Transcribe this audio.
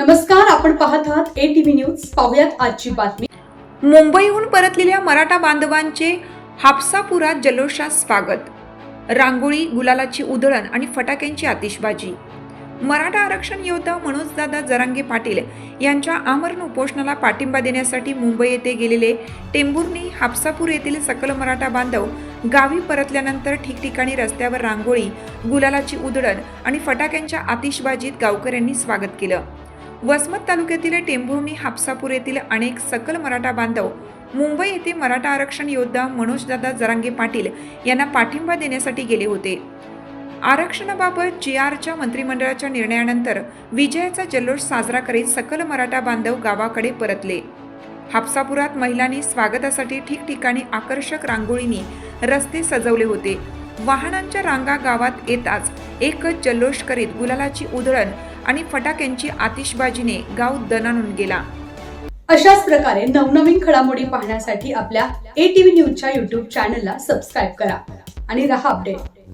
नमस्कार आपण पाहत आहात ए टीव्ही न्यूज पाहुयात आजची बातमी. मुंबईहून परतलेल्या मराठा बांधवांचे हापसापुरात जल्लोषात स्वागत. रांगोळी गुलालाची उधळण आणि फटाक्यांची आतिषबाजी. मराठा आरक्षण योद्धा मनोजदादा जरांगे पाटील यांच्या आमरण उपोषणाला पाठिंबा देण्यासाठी मुंबई येथे गेलेले टेंभुर्णी हापसापूर येथील सकल मराठा बांधव गावी परतल्यानंतर ठिकठिकाणी रस्त्यावर रांगोळी गुलालाची उधळण आणि फटाक्यांच्या आतिषबाजीत गावकऱ्यांनी स्वागत केलं. वसमत तालुक्यातील टेंभुर्णी हापसापूर येथील अनेक सकल मराठा बांधव मुंबई येथे मराठा आरक्षण योद्धा मनोजदादा जरांगे पाटील यांना पाठिंबा देण्यासाठी गेले होते. आरक्षणाबाबत जी आरच्या मंत्रिमंडळाच्या निर्णयानंतर विजयाचा जल्लोष साजरा करीत सकल मराठा बांधव गावाकडे परतले. हापसापुरात महिलांनी स्वागतासाठी ठिकठिकाणी आकर्षक रांगोळीनी रस्ते सजवले होते. वाहनांच्या रांगा गावात येताच एकच जल्लोष करीत गुलालाची उधळण आणि फटाक्यांची आतिषबाजीने गाव दणानून गेला. अशाच प्रकारे नवनवीन घडामोडी पाहण्यासाठी आपल्या ए टीव्ही न्यूजच्या युट्यूब चॅनलला सबस्क्राईब करा आणि रहा अपडेट